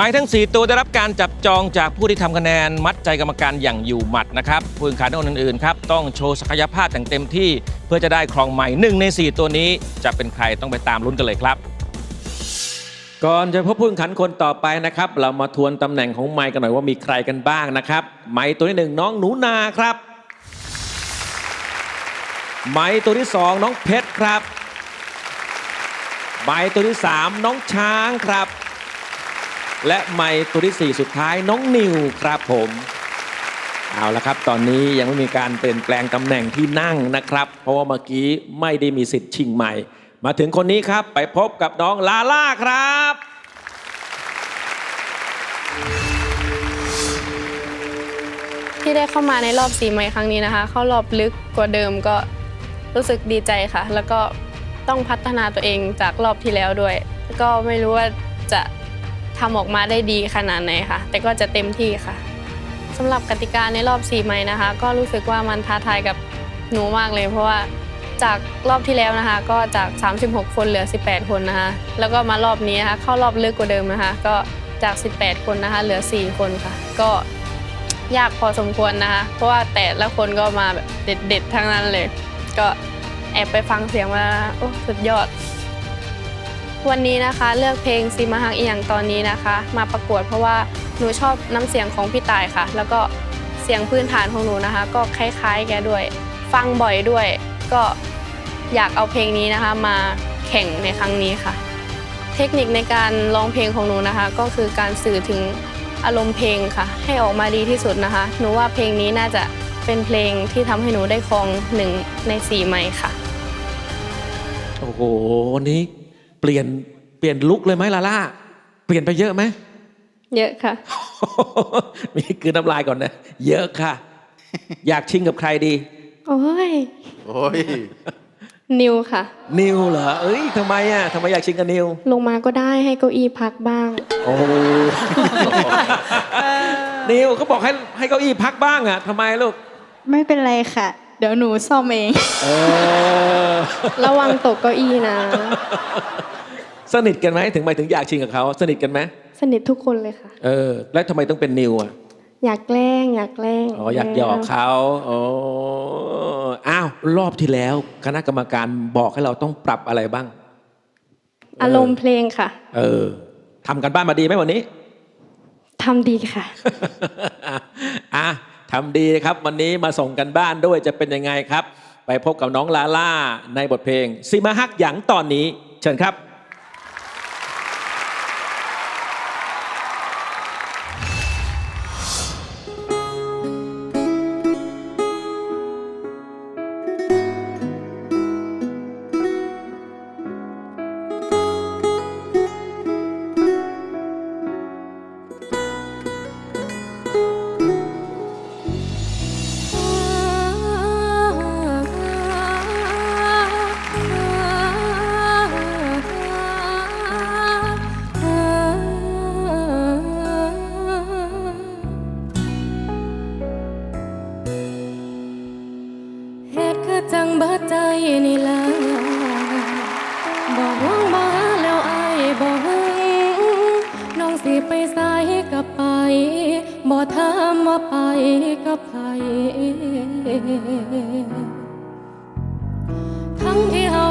หมายทั้ง 4 ตัวได้รับการจับจองจากผู้ที่ทำคะแนนมัดใจกรรมการอย่างอยู่หมัดนะครับผู้แข่งขันคนอื่นๆครับต้องโชว์ศักยภาพอย่างเต็มที่ เพื่อจะได้ครองใหม่หนึ่งใน 4 ตัวนี้จะเป็นใครต้องไปตามลุ้นกันเลยครับ ก่อนจะพบผู้แข่งขันคนต่อไปนะครับ เรามาทวนตำแหน่งของไมค์กันหน่อยว่ามีใครกันบ้างนะครับ ไมค์ตัวที่หนึ่งน้องหนูนาครับ ไมค์ตัวที่สองน้องเพชรครับ ไมค์ตัวที่สามน้องช้างครับ และไมค์ตัวที่สี่สุดท้ายน้องนิวครับผม เอาละครับ ตอนนี้ยังไม่มีการเปลี่ยนแปลงตำแหน่งที่นั่งนะครับ เพราะว่าเมื่อกี้ไม่ได้มีสิทธิ์ชิงใหม่ มาถึงคนนี้ครับไปพบกับน้องลาล่าครับ ที่ได้เข้ามาในรอบสีใหม่ครั้งนี้นะคะ เข้ารอบลึกกว่าเดิมก็รู้สึกดีใจค่ะ แล้วก็ต้องพัฒนาตัวเองจากรอบที่แล้วด้วย ก็ไม่รู้ว่าจะ ทำออกมาได้ดีขนาดไหนค่ะ แต่ก็จะเต็มที่ค่ะสำหรับกติกาในรอบสีใหม่นะคะ ก็รู้สึกว่ามันท้าทายกับหนูมากเลย เพราะว่าจากรอบที่แล้วนะคะ ก็จาก 36 คนเหลือ 18 คนนะคะ แล้วก็มารอบนี้นะคะเข้ารอบลึกกว่าเดิมนะคะ ก็จาก 18 คนนะคะ เหลือ 4 คนค่ะ ก็ยากพอสมควรนะคะ เพราะว่าแต่ละคนก็มาแบบเด็ดๆทั้งนั้นเลย ก็แอบไปฟังเสียงมาโอ้สุดยอด วันนี้นะคะ เลือกเพลงซีมาฮักอีหยังตอนนี้นะคะ มาประกวดเพราะว่าหนูชอบน้ำเสียงของพี่ตายค่ะ แล้วก็เสียงพื้นฐานของหนูนะคะ ก็คล้ายๆ แกด้วย ฟังบ่อยด้วย ก็อยากเอาเพลงนี้นะคะ มาแข่งในครั้งนี้ค่ะ เทคนิคในการร้องเพลงของหนูนะคะ ก็คือการสื่อถึงอารมณ์เพลงค่ะ ให้ออกมาดีที่สุดนะคะ หนูว่าเพลงนี้น่าจะเป็นเพลงที่ทำให้หนูได้ครองหนึ่งในสี่ไมค์ค่ะ โอ้โหวันนี้ เปลี่ยนเปลี่ยนลุกเลยไหมลาล่าเปลี่ยนไปเยอะไหมเยอะค่ะ มีคือน้ำลายก่อนนะ เยอะค่ะ อยากชิงกับใครดี โอ้ย โอ้ย นิวค่ะ นิวเหรอ เอ้ยทำไมอะทำไมอยากชิงกับนิว ลงมาก็ได้ให้เก้าอี้พักบ้าง โอ้ นิวเขาบอกให้ให้เก้าอี้พักบ้างอะทำไมลูก ไม่เป็นไรค่ะ เดี๋ยวหนูซ่อมเอง เออระวังตกเก้าอี้นะ สนิทกันไหมถึงหมายถึงอยากชิงกับเขาสนิทกันไหมสนิททุกคนเลยค่ะ เออ แล้วทำไมต้องเป็นนิวอะอยากแกล้ง อยากแกล้งอ๋ออยากหยอกเขาอ๋ออ้าวรอบที่แล้ว คณะกรรมการบอกให้เราต้องปรับอะไรบ้าง อารมณ์เพลงค่ะ เออทำกันบ้านมาดีไหมวันนี้ ทำดีค่ะ อะ ทำดีครับ วันนี้มาส่งกันบ้านด้วยจะเป็นยังไงครับ ไปพบกับน้องลาล่าในบทเพลงซิมาฮักหยังตอนนี้ เชิญครับ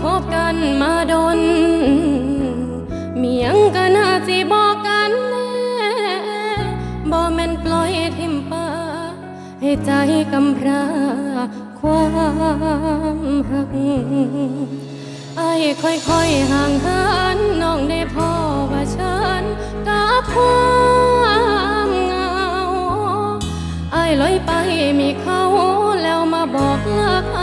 งที่เฮาคบกันมาดนมียังก็น่าสิบอกกันแน่บ่แม่นปล่อยทิมปาให้ใจกำพร้าความหักไอ้ค่อยๆห่างเหินน้องได้พ่อว่าฉันกับความเงาไอ้ลอยไปมีเขาแล้วมาบอกเลิก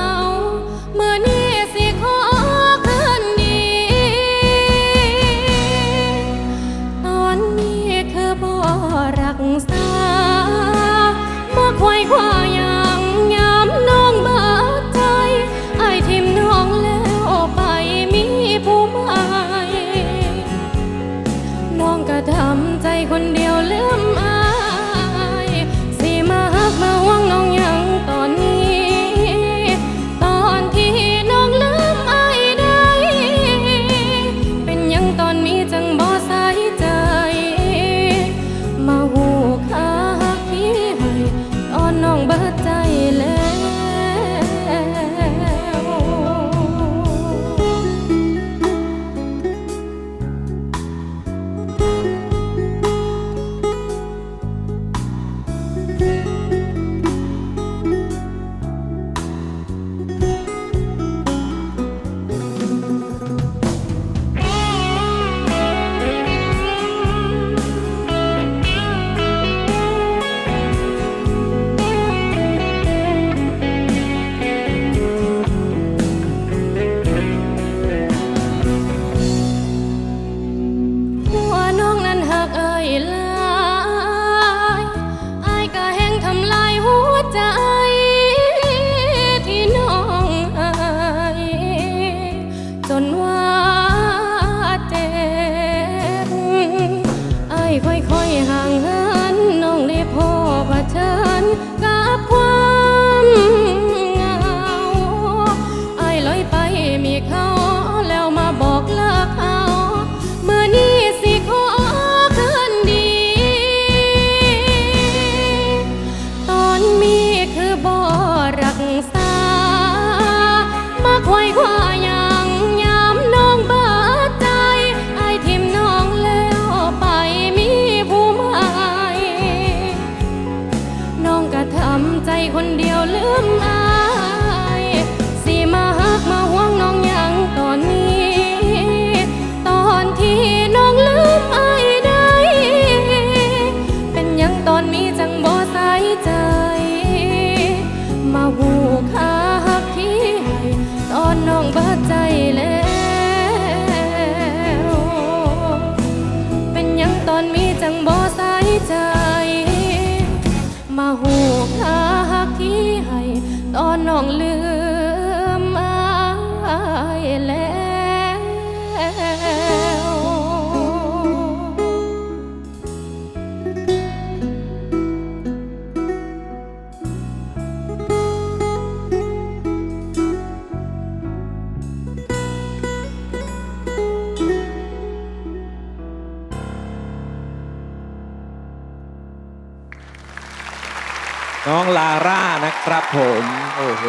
น้องลาร่านะครับผมโอ้โห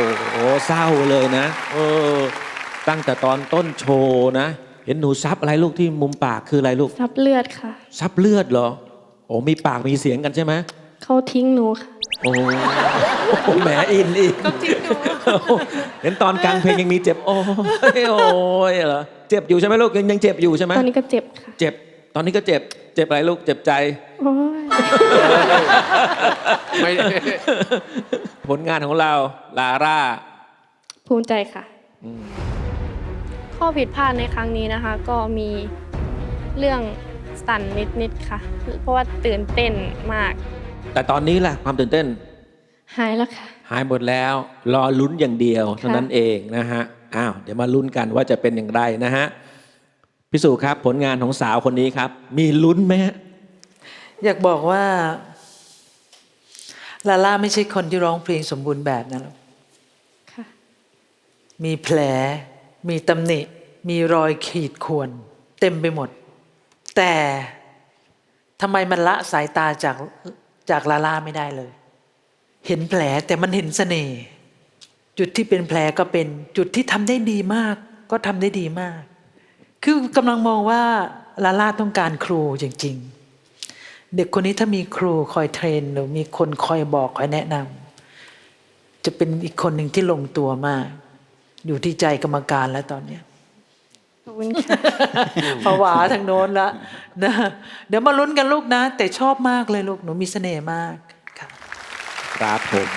เศร้าเลยนะเออตั้งแต่ตอนต้นโชว์นะ เห็นหนูซับอะไรลูกที่มุมปากคืออะไรลูกซับเลือดค่ะ ซับเลือดเหรอโอ้มีปากมีเสียงกันใช่ไหมเขาทิ้งหนูค่ะโอ้โหแหมอินอีกเห็นตอนกลางเพลงยังมีเจ็บโอ้ยโอ้ยเหรอเจ็บอยู่ใช่ไหมลูกยังยังเจ็บอยู่ใช่ไหมตอนนี้ก็เจ็บค่ะเจ็บตอนนี้ก็เจ็บ เจ็บอะไรลูกเจ็บใจ โอ้ยไม่ผลงานของเราลาร่า ภูมิใจค่ะ ข้อผิดพลาดในครั้งนี้นะคะ ก็มีเรื่องสั่นนิดๆค่ะ เพราะว่าตื่นเต้นมาก แต่ตอนนี้ล่ะความตื่นเต้น หายแล้วค่ะ หายหมดแล้ว รอลุ้นอย่างเดียวเท่านั้นเองนะฮะ อ้าว เดี๋ยวมาลุ้นกันว่าจะเป็นอย่างไรนะฮะ พิสูจน์ครับ ผลงานของสาวคนนี้ครับ มีลุ้นไหมฮะอยากบอกว่า ลาล่าไม่ใช่คนที่ร้องเพลงสมบูรณ์แบบนะลูกค่ะมีแผล มีตำหนิ มีรอยขีดข่วน เต็มไปหมด แต่ทำไมมันละสายตาจากจากลาล่าไม่ได้เลย เห็นแผลแต่มันเห็นเสน่ห์จุดที่เป็นแผลก็เป็น จุดที่ทำได้ดีมาก ก็ทำได้ดีมาก คือกำลังมองว่าลาล่าต้องการครูจริง ๆ เด็กคนนี้ถ้ามีครูคอยเทรนหรือมีคนคอยบอกคอยแนะนำจะเป็นอีกคนหนึ่งที่ลงตัวมาก อยู่ที่ใจกรรมการแล้วตอนเนี้ยขอบคุณค่ะผวาทางโน้นละนะเดี๋ยวมาลุ้นกันลูกนะ แต่ชอบมากเลยลูกหนูมีเสน่ห์มากค่ะครับผม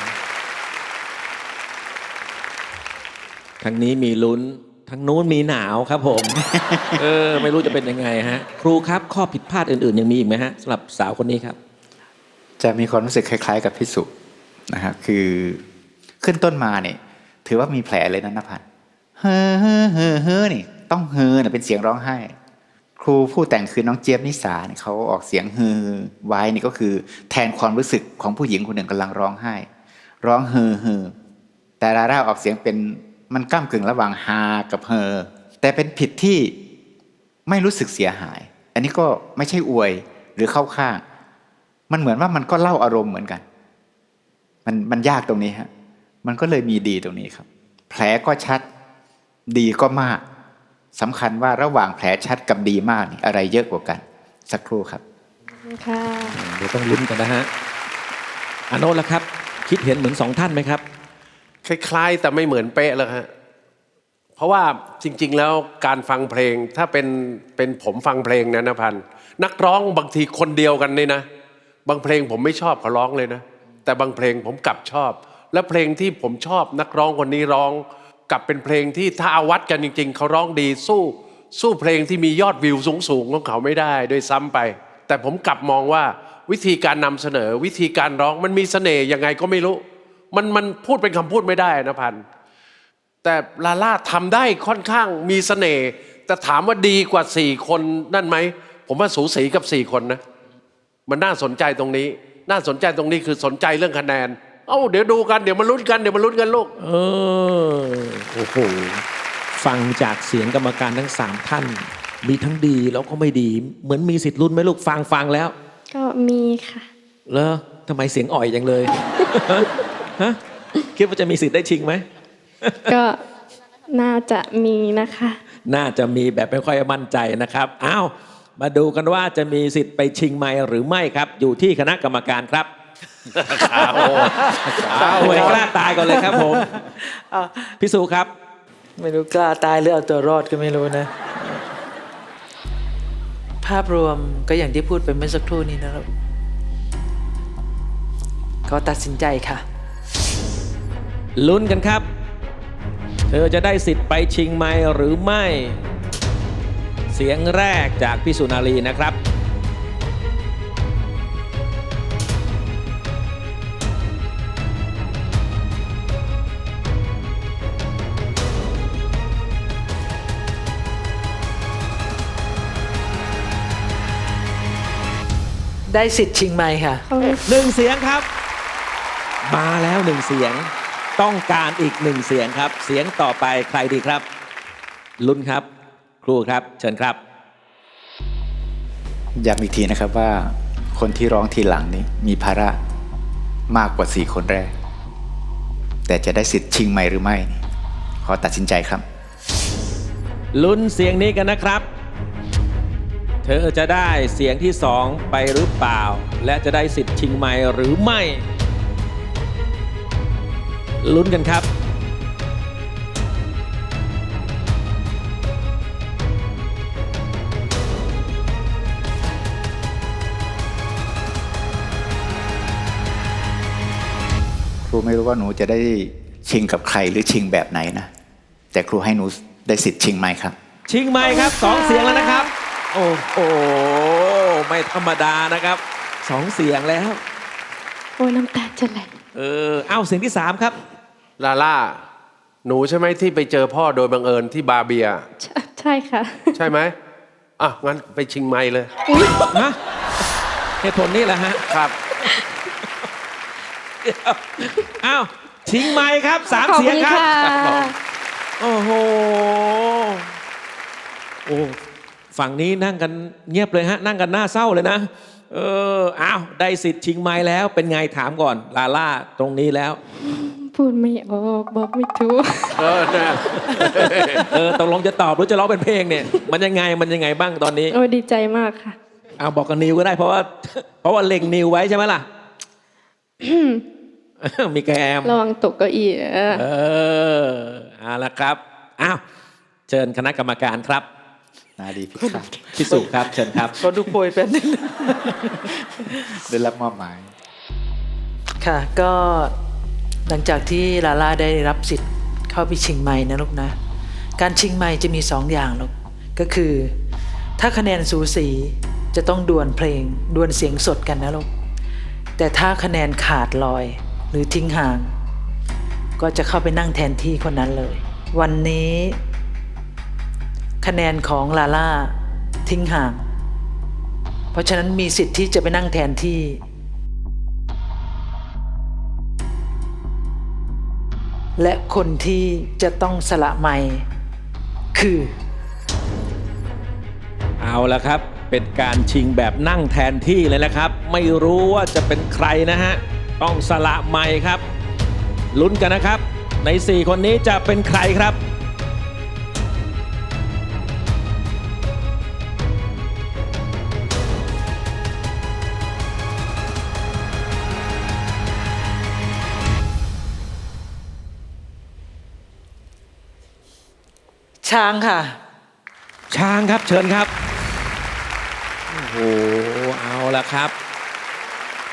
ทางนี้มีลุ้น ทางนู้นมีหนาวครับผม เออ ไม่รู้จะเป็นยังไงฮะ ครูครับข้อผิดพลาดอื่นๆ ยังมีอีกไหมฮะสำหรับสาวคนนี้ครับ จะมีความรู้สึกคล้าย ๆ กับพิสุนะครับคือขึ้นต้นมาเนี่ยถือว่ามีแผลเลยนะนภัสเฮ้อเฮ้อเฮ้อเฮ้อนี่ ต้องเฮ้อนะเป็นเสียงร้องไห้ ครูผู้แต่งคือน้องเจี๊ยบนิสาเนี่ยเขาออกเสียงเฮ้อไว้นี่ก็คือ แทนความรู้สึกของผู้หญิงคนหนึ่งกำลังร้องไห้ ร้องเฮ้อเฮ้อแต่ลาร่าออกเสียงเป็น มันก้ากึ่งระหว่างฮากับเฮอแต่เป็นผิดที่ไม่รู้สึกเสียหาย อันนี้ก็ไม่ใช่อวยหรือเข้าข้าง มันเหมือนว่ามันก็เล่าอารมณ์เหมือนกัน มันมันยากตรงนี้ฮะ มันก็เลยมีดีตรงนี้ครับ แผลก็ชัด ดีก็มากสำคัญว่าระหว่างแผลชัดกับดีมากนี่อะไรเยอะกว่ากัน สักครู่ครับขอบคุณค่ะเดี๋ยวต้องลุ้นกันนะฮะอาโนนละครับ คิดเห็นเหมือนสองท่านไหมครับ คล้ายๆ แต่ไม่เหมือนเป๊ะแล้วฮะเพราะว่าจริง ๆ แล้วการฟังเพลงถ้าเป็นเป็นผมฟังเพลงนะนพันนักร้องบางทีคนเดียวกันนี่นะ บางเพลงผมไม่ชอบเขาร้องเลยนะ แต่บางเพลงผมกลับชอบ และเพลงที่ผมชอบนักร้องคนนี้ร้องกลับเป็นเพลงที่ถ้าเอาวัดกันจริง ๆเขาร้องดีสู้สู้เพลงที่มียอดวิวสูงๆของเขาไม่ได้โดวยซ้ำไป แต่ผมกลับมองว่าวิธีการนำเสนอวิธีการร้องมันมีเสน่ห์ยังไงก็ไม่รู้ มันมันพูดเป็นคำพูดไม่ได้นะพันธุ์แต่ลาล่าทำได้ค่อนข้างมีเสน่ห์แต่ถามว่าดีกว่าสี่คนนั่นไหม ผมว่าสูสีกับสี่คนนะ มันน่าสนใจตรงนี้ น่าสนใจตรงนี้คือสนใจเรื่องคะแนน เอ้าเดี๋ยวดูกันเดี๋ยวมาลุ้นกันเดี๋ยวมาลุ้นกันลูกเออโอ้โหฟังจากเสียงกรรมการทั้งสามท่าน มีทั้งดีแล้วก็ไม่ดี เหมือนมีสิทธิ์ลุ้นไหมลูกฟังฟังแล้ว ก็มีค่ะเหรอทำไมเสียงอ่อยจังเลย ฮะคิดว่าจะมีสิทธิ์ได้ชิงไหม ก็น่าจะมีนะคะ น่าจะมีแบบไม่ค่อยมั่นใจนะครับ อ้าว มาดูกันว่าจะมีสิทธิ์ไปชิงไมค์หรือไม่ครับ อยู่ที่คณะกรรมการครับหน่วยกล้าตายก่อนเลยครับผมอะพิสูครับ ไม่รู้กล้าตายหรือเอาตัวรอดก็ไม่รู้นะ ภาพรวมก็อย่างที่พูดไปเมื่อสักครู่นี้นะครับเขาตัดสินใจค่ะ ลุ้นกันครับ เธอจะได้สิทธิ์ไปชิงไมค์หรือไม่ เสียงแรกจากพี่สุนารีนะครับได้สิทธิ์ชิงไมค์ค่ะหนึ่งเสียงครับ มาแล้วหนึ่งเสียง ต้องการอีกหนึ่งเสียงครับ เสียงต่อไปใครดีครับ ลุ้นครับ ครูครับ เชิญครับ ย้ำอีกทีนะครับว่า คนที่ร้องทีหลังนี้มีภาระมากกว่าสี่คนแรก แต่จะได้สิทธิ์ชิงไหมหรือไม่ ขอตัดสินใจครับ ลุ้นเสียงนี้กันนะครับ เธอจะได้เสียงที่สองไปหรือเปล่า และจะได้สิทธิ์ชิงไมค์หรือไม่ ลุ้นกันครับครูไม่รู้ว่าหนูจะได้ชิงกับใครหรือชิงแบบไหนนะ แต่ครูให้หนูได้สิทธิ์ชิงไหมครับ ชิงไมค์ครับสองเสียงแล้วนะครับ โอ้โหไม่ธรรมดานะครับสองเสียงแล้ว โอ้ยน้ำตาจะไหล เออ เอาเสียงที่สามครับ ลาล่า หนูใช่ไหมที่ไปเจอพ่อโดยบังเอิญที่บาร์เบีย ใช่ใช่ค่ะ ใช่ไหมอะ งั้นไปชิงไม้เลย ฮะเหตุผลนี่แหละฮะครับ อ้าวชิงไมค์ครับสามขอบเสียคุงณครับ ค่ะโอ้โห โอ้ฝั่งนี้นั่งกันเงียบเลยฮะ นั่งกันหน้าเศร้าเลยนะ เอออ้าวได้สิทธิ์ชิงไม้แล้วเป็นไงถามก่อน ลาล่าตรงนี้แล้ว พูดไม่ออกบอกไม่ถูก เออนะเออตกลงจะตอบหรือจะร้องเป็นเพลงเนี่ย มันยังไงมันยังไงบ้างตอนนี้โอ้ยดีใจมากค่ะ เอาบอกกับนิวก็ได้เพราะว่า เพราะว่าเล็งนิวไว้ใช่ไหมล่ะ มีแกม ระวังตกเก้าอี้เออ เออเอาละครับ อ้าว เชิญคณะกรรมการครับ นาดีพิฆาตพิสุครับเชิญครับขอดูโพยแป๊บนึงได้รับมอบหมาย ค่ะก็หลังจากที่ลาล่าได้รับสิทธิ์เข้าไปชิงไม้นะลูกนะ การชิงไม้จะมีสองอย่างลูกก็คือ ถ้าคะแนนสูสีจะต้องดวลเพลงดวลเสียงสดกันนะลูกแต่ถ้าคะแนนขาดลอยหรือทิ้งห่าง ก็จะเข้าไปนั่งแทนที่คนนั้นเลย วันนี้ คะแนนของลาล่าทิ้งห่าง เพราะฉะนั้นมีสิทธิ์ที่จะไปนั่งแทนที่ และคนที่จะต้องสละไมค์คือ เอาละครับ เป็นการชิงแบบนั่งแทนที่เลยนะครับ ไม่รู้ว่าจะเป็นใครนะฮะ ต้องสละไมค์ครับ ลุ้นกันนะครับ ใน 4 คนนี้จะเป็นใครครับ ช้างค่ะ ช้างครับเชิญครับ โอ้โห เอาละครับ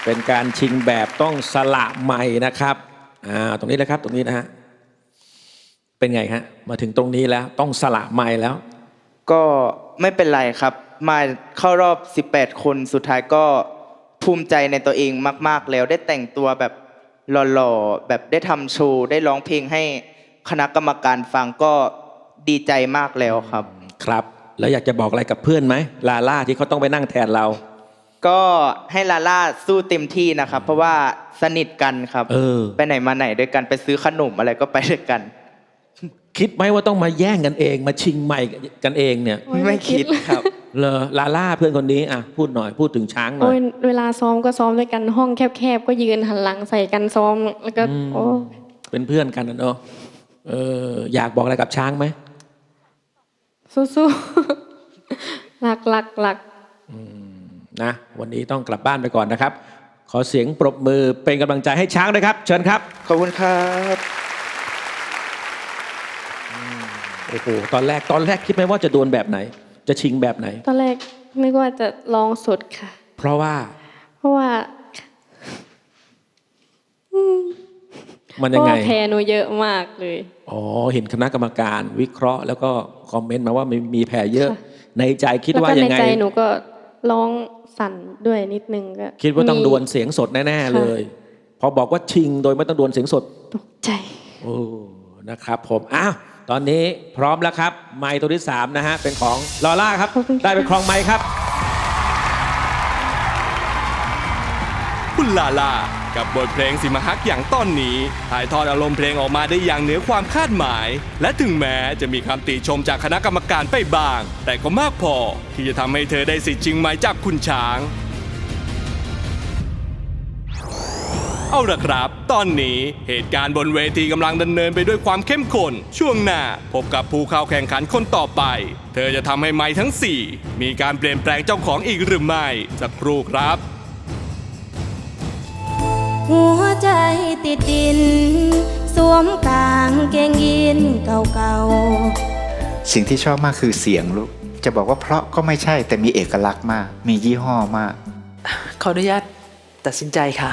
เป็นการชิงแบบต้องสละไม้นะครับ อ่า ตรงนี้เลยครับ ตรงนี้นะฮะ เป็นไงฮะ มาถึงตรงนี้แล้วต้องสละไม้แล้ว ก็ไม่เป็นไรครับ มาเข้ารอบ 18 คนสุดท้ายก็ภูมิใจในตัวเองมาก ๆ แล้วได้แต่งตัวแบบหล่อๆ แบบได้ทำโชว์ ได้ร้องเพลงให้คณะกรรมการฟังก็ ดีใจมากแล้วครับ ครับ แล้วอยากจะบอกอะไรกับเพื่อนไหมลาล่าที่เขาต้องไปนั่งแทนเรา ก็ให้ลาล่าสู้เต็มที่นะครับ เพราะว่าสนิทกันครับเออ ไปไหนมาไหนด้วยกันไปซื้อขนมอะไรก็ไปด้วยกัน คิดไหมว่าต้องมาแย่งกันเอง มาชิงไม้กันเองเนี่ยโอ้ยไม่คิดครับ เลอลาล่าเพื่อนคนนี้อะพูดหน่อยพูดถึงช้างหน่โอ้อยย เวลาซ้อมก็ซ้อมด้วยกันห้องแคบๆ ก็ยืนหันหลังใส่กันซ้อมแล้วก็อืมโอ้เป็นเพื่อนกันนะเนอะเอออยากบอกอะไรกับช้างไหม สู้ๆรักรักรักนะวันนี้ต้องกลับบ้านไปก่อนนะครับ ขอเสียงปรบมือเป็นกำลังใจให้ช้างด้วยครับ เชิญครับขอบคุณครับโอ้โหตอนแรกตอนแรกคิดไหมว่าจะโดนแบบไหน จะชิงแบบไหน ตอนแรกนึกว่าจะลองสุดค่ะ เพราะว่า เพราะว่ามันเพยังราะไงว่าแพ้หนูเยอะมากเลย อ๋อ เห็นคณะกรรมการวิเคราะห์แล้วก็ คอมเมนต์มาว่ามีมีแผลเยอะค่ะในใจคิดแล้วว่าก็ยัในงไงใจหนูก็ร้องสั่นด้วยนิดนึงก็คิดว่าต้องมีดวลเสียงสดแน่ๆเลย พอบอกว่าชิงโดยไม่ต้องดวลเสียงสดตกใจโอ้นะครับผมอ้าวตอนนี้พร้อมแล้วครับ ไมค์ตัวที่3นะฮะเป็นของลอล่าครับขอบคุณค่ะได้เป็นครองไมค์ครับ คุณลาลา กับบทเพลงสิมหักอย่างต้นนี้ ถ่ายทอดอารมณ์เพลงออกมาได้อย่างเหนือความคาดหมาย และถึงแม้จะมีคำติชมจากคณะกรรมการไปบ้าง แต่ก็มากพอที่จะทำให้เธอได้สิทธิ์ชิงไม้จากคุณช้างเอาละครับ ตอนนี้เหตุการณ์บนเวทีกำลังดำเนินไปด้วยความเข้มข้น ช่วงหน้าพบกับผู้เข้าแข่งขันคนต่อไป เธอจะทำให้ไม้ทั้ง 4 มีการเปลี่ยนแปลงเจ้าของอีกหรือไม่ สักครู่ครับ หัวใจติดดิน สวมกางเกงยีนเก่าๆสิ่งที่ชอบมากคือเสียงลูก จะบอกว่าเพราะก็ไม่ใช่แต่มีเอกลักษณ์มาก มียี่ห้อมาก ขออนุญาตตัดสินใจค่ะ